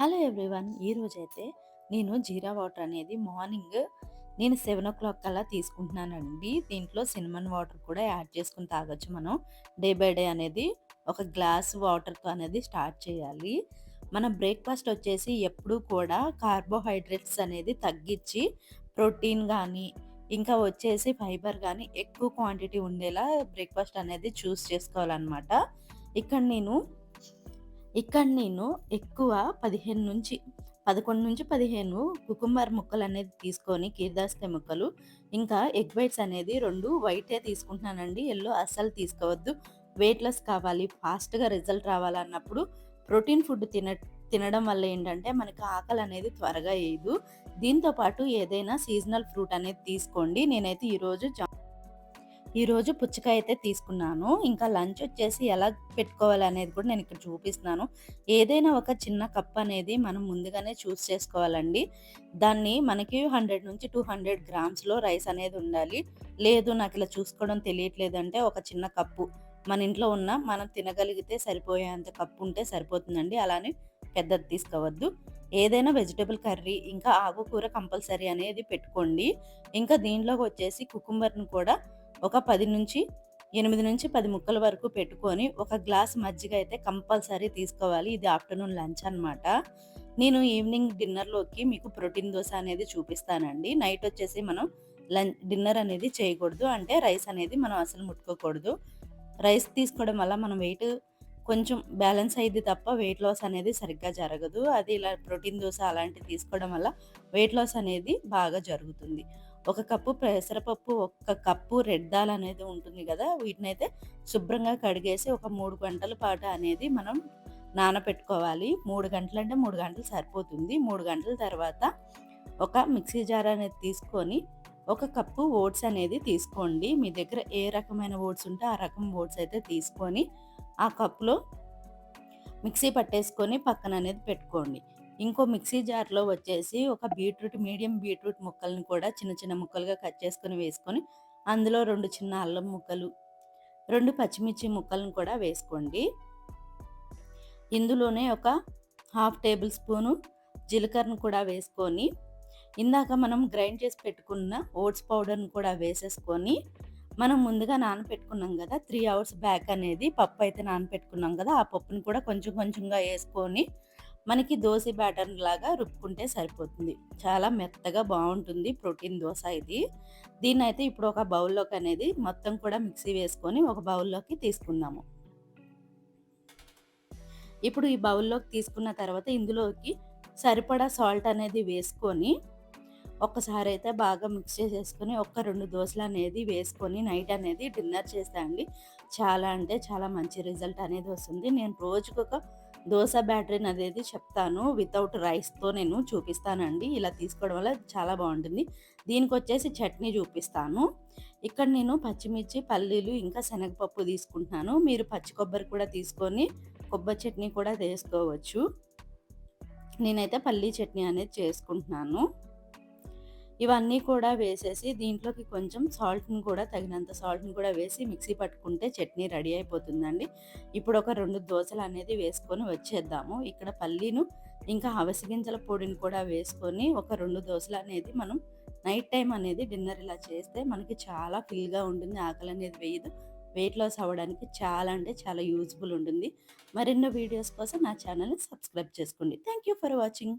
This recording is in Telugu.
హలో ఎవ్రీవన్ ఈరోజైతే నేను జీరా వాటర్ అనేది మార్నింగ్ నేను సెవెన్ ఓ క్లాక్ కల్లా తీసుకుంటున్నానండి. దీంట్లో సినిమన్ వాటర్ కూడా యాడ్ చేసుకుని తాగొచ్చు మనం. డే బై డే అనేది ఒక గ్లాస్ వాటర్తో అనేది స్టార్ట్ చేయాలి. మన బ్రేక్ఫాస్ట్ వచ్చేసి ఎప్పుడూ కూడా కార్బోహైడ్రేట్స్ అనేది తగ్గించి ప్రోటీన్ కానీ ఇంకా వచ్చేసి ఫైబర్ కానీ ఎక్కువ క్వాంటిటీ ఉండేలా బ్రేక్ఫాస్ట్ అనేది చూస్ చేసుకోవాలన్నమాట. ఇక్కడ నేను ఇక్కడ నేను ఎక్కువ పదిహేను నుంచి పదకొండు నుంచి పదిహేను కుకుంబర్ ముక్కలు అనేది తీసుకొని కీర్దాస్తే ముక్కలు ఇంకా ఎగ్ వైట్స్ అనేది రెండు వైటే తీసుకుంటున్నానండి. ఎల్లో అస్సలు తీసుకోవద్దు. వెయిట్ లెస్ కావాలి ఫాస్ట్గా రిజల్ట్ రావాలన్నప్పుడు ప్రోటీన్ ఫుడ్ తిన తినడం వల్ల ఏంటంటే మనకి ఆకలి అనేది త్వరగా వేయదు. దీంతోపాటు ఏదైనా సీజనల్ ఫ్రూట్ అనేది తీసుకోండి. నేనైతే ఈరోజు ఈరోజు పుచ్చకాయ అయితే తీసుకున్నాను. ఇంకా లంచ్ వచ్చేసి ఎలా పెట్టుకోవాలి అనేది కూడా నేను ఇక్కడ చూపిస్తున్నాను. ఏదైనా ఒక చిన్న కప్ అనేది మనం ముందుగానే చూస్ చేసుకోవాలండి. దాన్ని మనకి హండ్రెడ్ నుంచి టూ హండ్రెడ్ గ్రామ్స్లో రైస్ అనేది ఉండాలి. లేదు నాకు ఇలా చూసుకోవడం తెలియట్లేదంటే ఒక చిన్న కప్పు. మన ఇంట్లో ఉన్న మనం తినగలిగితే సరిపోయేంత కప్పు ఉంటే సరిపోతుందండి. అలానే పెద్దది తీసుకోవద్దు. ఏదైనా వెజిటేబుల్ కర్రీ ఇంకా ఆకుకూర కంపల్సరీ అనేది పెట్టుకోండి. ఇంకా దీంట్లోకి వచ్చేసి కుకుంబర్ని కూడా ఒక పది నుంచి ఎనిమిది నుంచి పది ముక్కల వరకు పెట్టుకొని ఒక గ్లాస్ మజ్జిగ అయితే కంపల్సరీ తీసుకోవాలి. ఇది ఆఫ్టర్నూన్ లంచ్ అనమాట నేను ఈవినింగ్ డిన్నర్లోకి మీకు ప్రోటీన్ దోశ అనేది చూపిస్తానండి. నైట్ వచ్చేసి మనం లంచ్ డిన్నర్ అనేది చేయకూడదు. అంటే రైస్ అనేది మనం అసలు ముట్టుకోకూడదు. రైస్ తీసుకోవడం వల్ల మనం వెయిట్ కొంచెం బ్యాలెన్స్ అయ్యింది తప్ప వెయిట్ లాస్ అనేది సరిగ్గా జరగదు. అది ఇలా ప్రోటీన్ దోశ అలాంటివి తీసుకోవడం వల్ల వెయిట్ లాస్ అనేది బాగా జరుగుతుంది. ఒక కప్పు పెసరపప్పు ఒక కప్పు రెడ్ దాల్ అనేది ఉంటుంది కదా వీటినైతే శుభ్రంగా కడిగేసి ఒక మూడు గంటల పాటు అనేది మనం నానపెట్టుకోవాలి. మూడు గంటలు అంటే మూడు గంటలు సరిపోతుంది. మూడు గంటల తర్వాత ఒక మిక్సీ జార్ అనేది తీసుకొని ఒక కప్పు ఓట్స్ అనేది తీసుకోండి. మీ దగ్గర ఏ రకమైన ఓట్స్ ఉంటే ఆ రకం ఓట్స్ అయితే తీసుకొని ఆ కప్పులో మిక్సీ పట్టేసుకొని పక్కన అనేది పెట్టుకోండి. ఇంకో మిక్సీ జార్లో వచ్చేసి ఒక బీట్రూట్ మీడియం బీట్రూట్ ముక్కల్ని కూడా చిన్న చిన్న ముక్కలుగా కట్ చేసుకొని వేసుకొని అందులో రెండు చిన్న అల్లం ముక్కలు రెండు పచ్చిమిర్చి ముక్కలను కూడా వేసుకోండి. ఇందులోనే ఒక హాఫ్ టేబుల్ స్పూను జీలకర్రను కూడా వేసుకొని ఇందాక మనం గ్రైండ్ చేసి పెట్టుకున్న ఓట్స్ పౌడర్ని కూడా వేసేసుకొని మనం ముందుగా నానపెట్టుకున్నాం కదా త్రీ అవర్స్ బ్యాక్ అనేది పప్పు అయితే నానపెట్టుకున్నాం కదా ఆ పప్పుని కూడా కొంచెం కొంచెంగా వేసుకొని మనకి దోశ బ్యాటర్ లాగా రుబ్బుకుంటే సరిపోతుంది. చాలా మెత్తగా బాగుంటుంది ప్రోటీన్ దోశ ఇది. దీన్ని అయితే ఇప్పుడు ఒక బౌల్లోకి అనేది మొత్తం కూడా మిక్సీ వేసుకొని ఒక బౌల్లోకి తీసుకుందాము. ఇప్పుడు ఈ బౌల్లోకి తీసుకున్న తర్వాత ఇందులోకి సరిపడా సాల్ట్ అనేది వేసుకొని ఒక్కసారి అయితే బాగా మిక్స్ చేసేసుకొని ఒక్క రెండు దోశలు అనేది వేసుకొని నైట్ అనేది డిన్నర్ చేస్తాండి చాలా అంటే చాలా మంచి రిజల్ట్ అనేది వస్తుంది. నేను రోజుకొక దోశ బ్యాటరీని అనేది చెప్తాను. వితౌట్ రైస్తో నేను చూపిస్తానండి. ఇలా తీసుకోవడం వల్ల చాలా బాగుంటుంది. దీనికి వచ్చేసి చట్నీ చూపిస్తాను. ఇక్కడ నేను పచ్చిమిర్చి పల్లీలు ఇంకా శనగపప్పు తీసుకుంటున్నాను. మీరు పచ్చి కొబ్బరి కూడా తీసుకొని కొబ్బరి చట్నీ కూడా చేసుకోవచ్చు. నేనైతే పల్లీ చట్నీ అనేది చేసుకుంటున్నాను. ఇవన్నీ కూడా వేసేసి దీంట్లోకి కొంచెం సాల్ట్ని కూడా తగినంత సాల్ట్ని కూడా వేసి మిక్సీ పట్టుకుంటే చట్నీ రెడీ అయిపోతుందండి. ఇప్పుడు ఒక రెండు దోశలు అనేది వేసుకొని వచ్చేద్దాము. ఇక్కడ పల్లీను ఇంకా అవసగింజల పొడిని కూడా వేసుకొని ఒక రెండు దోశలు అనేది మనం నైట్ టైం అనేది డిన్నర్ ఇలా చేస్తే మనకి చాలా ఫిల్గా ఉంటుంది ఆకలి అనేది వేయదు. వెయిట్ లాస్ అవ్వడానికి చాలా అంటే చాలా యూజ్ఫుల్ ఉంటుంది. మరెన్నో వీడియోస్ కోసం నా ఛానల్ని సబ్స్క్రైబ్ చేసుకోండి. Thank you for watching.